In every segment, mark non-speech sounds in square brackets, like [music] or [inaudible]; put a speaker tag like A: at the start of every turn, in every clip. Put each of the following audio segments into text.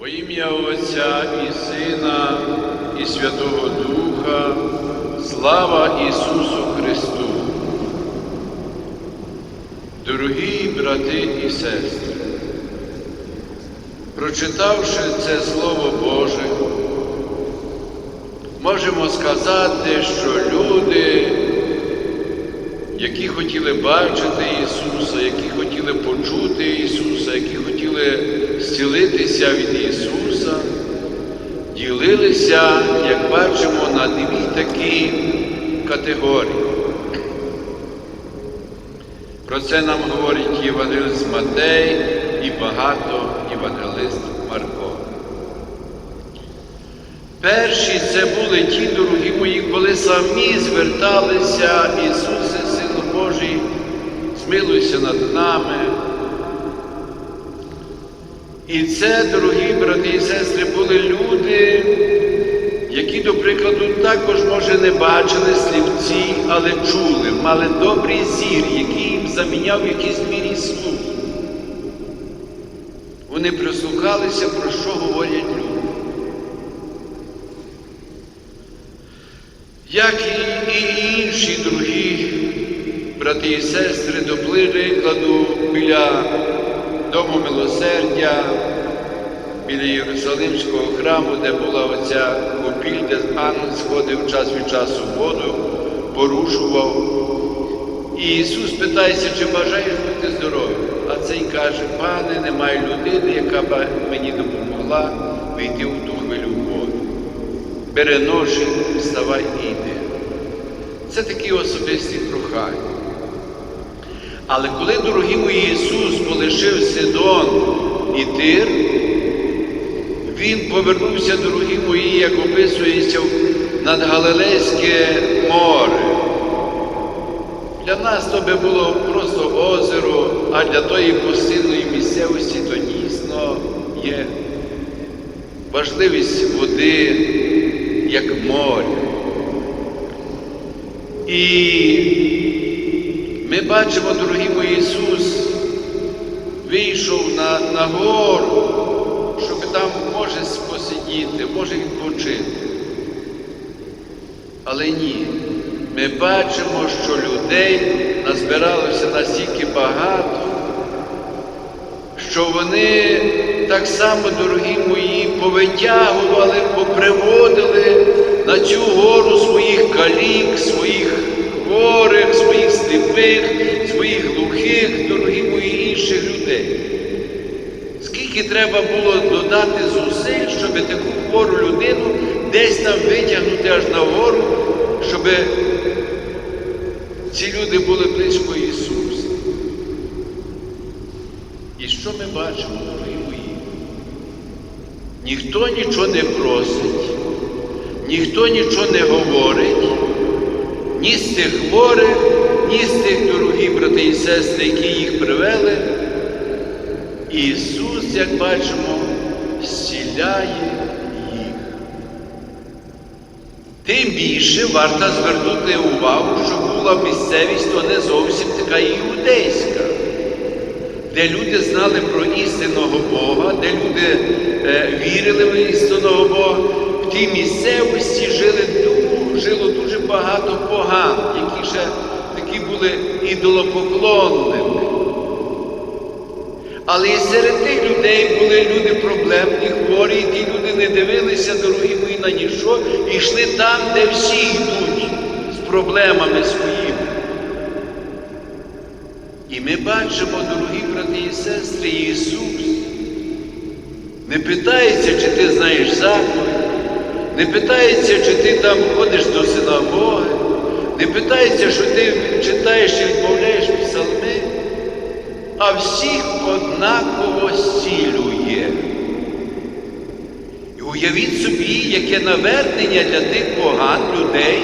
A: Во ім'я Отця і Сина, і Святого Духа, слава Ісусу Христу. Дорогі брати і сестри, прочитавши це Слово Боже, можемо сказати, що люди, які хотіли бачити Ісуса, які хотіли почути Ісуса, які хотіли зцілитися від Ісуса, ділилися, як бачимо, на дві такі категорії. Про це нам говорить Євангелист Матей і багато євангелист Марко. Перші це були ті, дорогі мої, коли самі зверталися, Ісусе, Сину Божий, змилуйся над нами. І це, дорогі брати і сестри, були люди, які, до прикладу, також, може, не бачили слівці, але чули, мали добрий зір, який їм заміняв в якійсь мірі слух. Вони прислухалися, про що говорять люди. Як і, інші другі брати і сестри до прикладу біля Дому милосердя, біля Єрусалимського храму, де була оця купіль, де ангел сходив час від часу воду, порушував. І Ісус питається, чи бажаєш бути здоровим. А цей каже, пане, немає людини, яка б мені допомогла вийти у ту хвилю воду. Бере ножі, вставай і йди. Це такі особисті прохання. Але коли, дорогі мої, Ісус полишив Сидон і Тир, Він повернувся, дорогі мої, як описується над Галилейське море. Для нас то би було просто озеро, а для тої пустинної місцевості то дійсно є важливість води, як море. І ми бачимо, дорогі мої, Ісус вийшов на, на гору, щоб там може посидіти, може відпочити. Але ні, ми бачимо, що людей назбиралося настільки багато, що вони так само, дорогі мої, повитягували, поприводили на цю гору своїх калік, своїх хворих, сліпих, своїх глухих, дорогі мої інших людей. Скільки треба було додати зусиль, щоб таку хвору людину десь там витягнути аж на гору, щоб ці люди були близько Ісуса. І що ми бачимо, дорогі мої? Ніхто нічого не просить, ніхто нічого не говорить, ні з тих хворих, ні з тих дорогі брати і сестри, які їх привели. Ісус, як бачимо, зціляє їх. Тим більше варто звернути увагу, що була місцевість, то не зовсім така іудейська, де люди знали про істинного Бога, де люди е, вірили в істинного Бога. В тій місцевості жили, жило дуже багато поган, які ще такі були ідолопоклонними. Але і серед тих людей були люди проблемні, хворі, і ті люди не дивилися, дорогі мої, на ніщо, і йшли там, де всі йдуть з проблемами своїми. І ми бачимо, дорогі брати і сестри, Ісус не питається, чи ти знаєш заповідь, не питається, чи ти там ходиш до синагоги, не питається, що ти читаєш і відмовляєш псалми, а всіх однаково зцілює. І уявіть собі, яке навернення для тих поган людей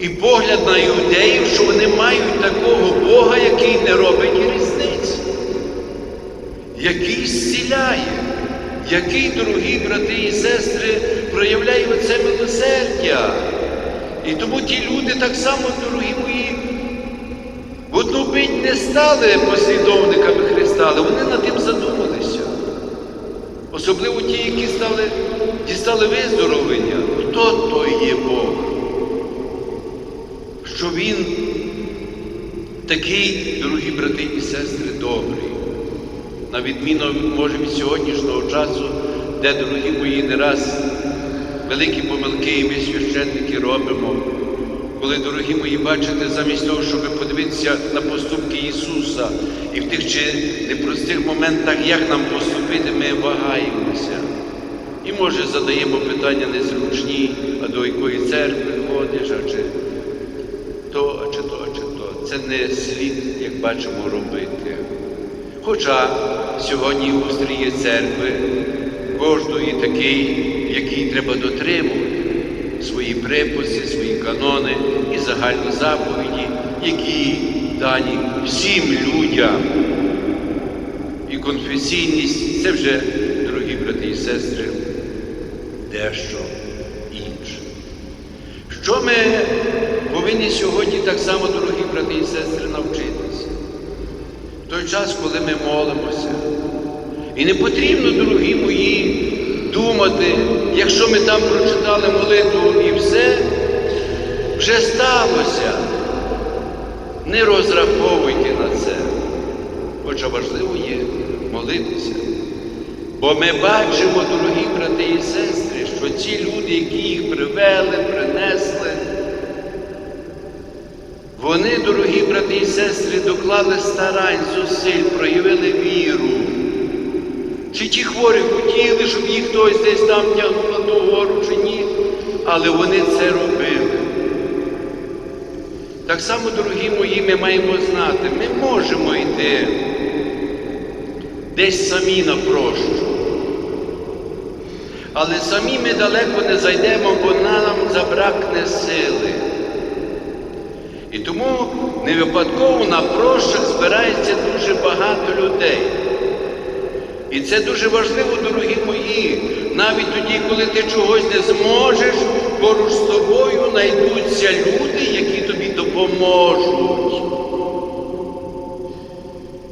A: і погляд на іудеїв, що вони мають такого Бога, який не робить різниці, який зціляє, який, дорогі брати і сестри, проявляє оце милосердя. І тому ті люди так само, дорогі мої, в одну мить не стали послідовниками Христа, але вони над тим задумалися. Особливо ті, які стали, дістали виздоровлення. Хто той є Бог? Що Він такий, дорогі брати і сестри, добрий. На відміну, може, від сьогоднішнього часу, де, дорогі мої, не раз великі помилки і ми священники робимо. Коли, дорогі мої, бачите, замість того, щоб подивитися на поступки Ісуса і в тих чи непростих моментах, як нам поступити, ми вагаємося. І, може, задаємо питання незручні, а до якої церкви ходиш, а чи то, а чи то, а чи то. Це не слід, як бачимо, робити. Хоча сьогодні устрії церкви кожної такий, який треба дотримувати свої приписи, свої канони і загальні заповіді, які дані всім людям. І конфесійність це вже, дорогі брати і сестри, дещо інше. Що ми повинні сьогодні так само, дорогі брати і сестри, навчитися? В той час, коли ми молимося. І не потрібно, дорогі мої, думати, якщо ми там прочитали молитву і все, вже сталося. Не розраховуйте на це. Хоча важливо є молитися. Бо ми бачимо, дорогі брати і сестри, що ці люди, які їх привели, принесли, вони, дорогі брати і сестри, доклали старань, зусиль, проявили віру. Чи ті хворі хотіли, щоб їх хтось десь там тягнув на ту гору, чи ні, але вони це робили. Так само, дорогі мої, ми маємо знати, ми можемо йти десь самі на прощу. Але самі ми далеко не зайдемо, бо нам забракне сили. І тому не випадково на прощах збирається дуже багато людей. І це дуже важливо, дорогі мої, навіть тоді, коли ти чогось не зможеш, поруч з тобою знайдуться люди, які тобі допоможуть.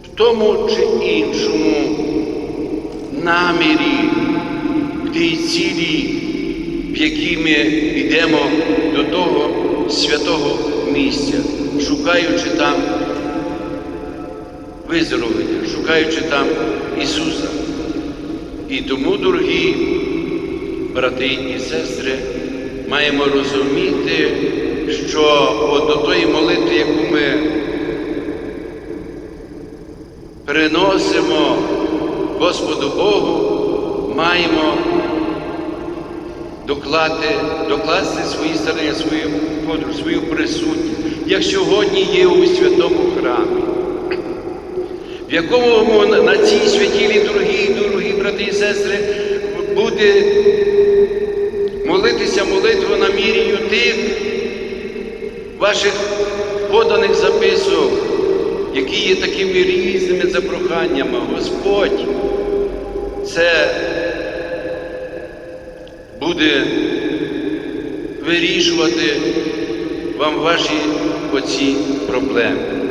A: В тому чи іншому намірі, в тій цілі, в якій ми йдемо до того святого місця, шукаючи там виздоровлення, шукаючи там Ісуса. І тому, дорогі брати і сестри, маємо розуміти, що от до тої молитви, яку ми приносимо Господу Богу, маємо доклати, докласти свої старання, свою подруг, свою присутність, як сьогодні є у святому храмі в якому на цій святій літургії, дорогі брати і сестри, буде молитися молитву намірію тих ваших поданих записок, які є такими різними запроханнями. Господь це буде вирішувати вам ваші оці проблеми.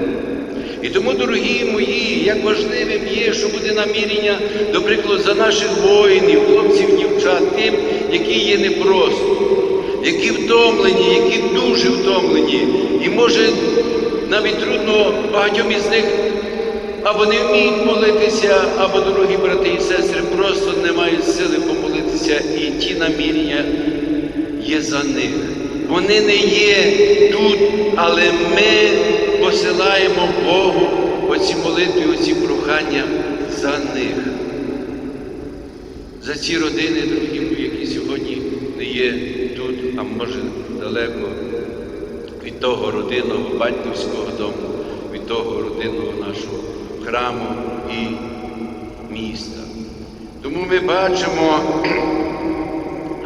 A: І тому, дорогі мої, як важливим є, що буде намірення, до прикладу, за наших воїнів, хлопців, дівчат, тим, які є непросто, які втомлені, які дуже втомлені. І може навіть трудно багатьом із них або не вміють молитися, або, дорогі брати і сестри, просто не мають сили помолитися, і ті намірення є за них. Вони не є тут, але ми посилаємо Богу оці молитви, оці прохання за них. За ці родини, дорогі мої, які сьогодні не є тут, а може далеко від того родинного батьківського дому, від того родинного нашого храму і міста. Тому ми бачимо,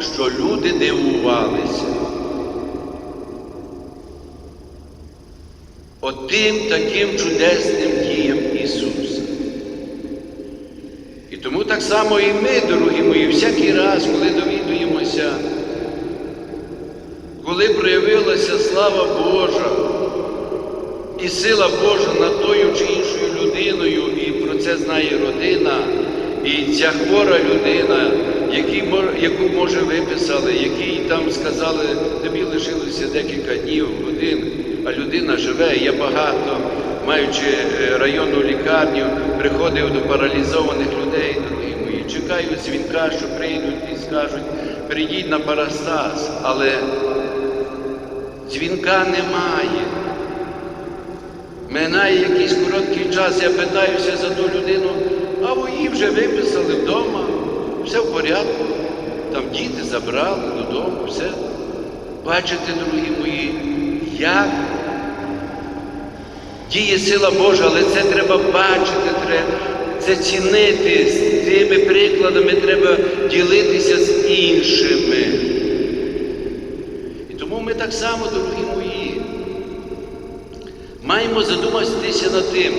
A: [clears throat] що люди дивувалися. Отим таким чудесним діям Ісуса. І тому так само і ми, дорогі мої, всякий раз, коли довідуємося, коли проявилася слава Божа і сила Божа над тою чи іншою людиною, і про це знає родина, І ця хвора людина, яку може виписали, який там сказали, тобі лишилося декілька днів, годин, а людина живе, є багато, маючи е, районну лікарню, приходив до паралізованих людей, мої, чекаю дзвінка, що прийдуть і скажуть, прийдіть на парастаз, але дзвінка немає. Минає якийсь короткий час, я питаюся за ту людину, а ви її вже виписали вдома, все в порядку, там діти забрали додому, все. Бачите, дорогі мої, як діє сила Божа, але це треба бачити, треба це цінити, з цими прикладами треба ділитися з іншими. І тому ми так само, дорогі мої, маємо задуматися над тим,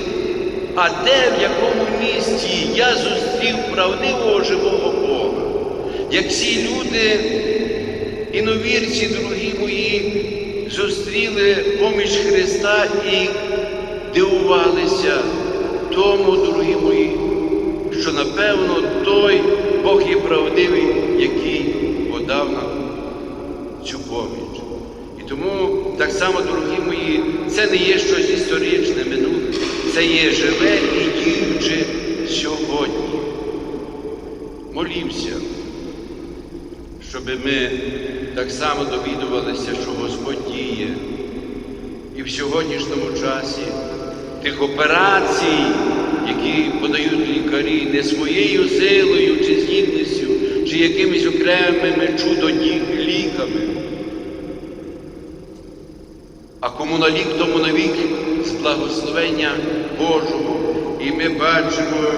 A: а де в якому місті я зустрів правдивого живого Бога, як ці люди, іновірці, дорогі мої, зустріли поміч Христа і дивувалися тому, дорогі мої, що напевно той Бог є правдивий, який подав нам цю поміч. І тому так само, дорогі мої, це не є щось історичне минуле, це є живе і діюче сьогодні. Молімося, щоб ми так само довідувалися, що Господь діє. І в сьогоднішньому часі тих операцій, які подають лікарі не своєю силою чи здібністю, чи якимись окремими чудо-ліками, а кому на лік, тому на вік з благословення Божого. І ми бачимо,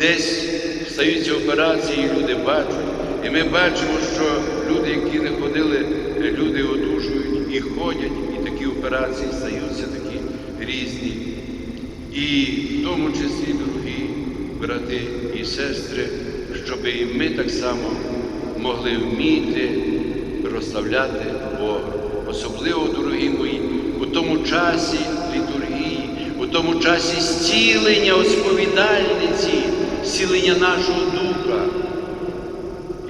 A: десь стаються операції, люди бачать. І ми бачимо, що люди, які не ходили, люди одужують і ходять, і такі операції стаються різні. І в тому числі, дорогі брати і сестри, щоб і ми так само могли вміти розставляти Бога. Особливо, дорогі мої, у тому часі літургії, у тому часі зцілення сповідальниці, зцілення нашого духа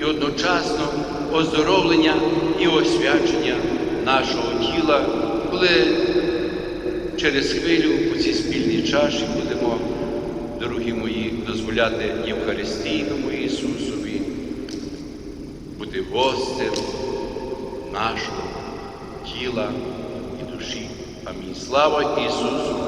A: і одночасно оздоровлення і освячення нашого тіла, коли через хвилю у цій спільній чаші будемо, дорогі мої, дозволяти Євхаристійному Ісусові бути гостем нашого тіла і душі. Амінь. Слава Ісусу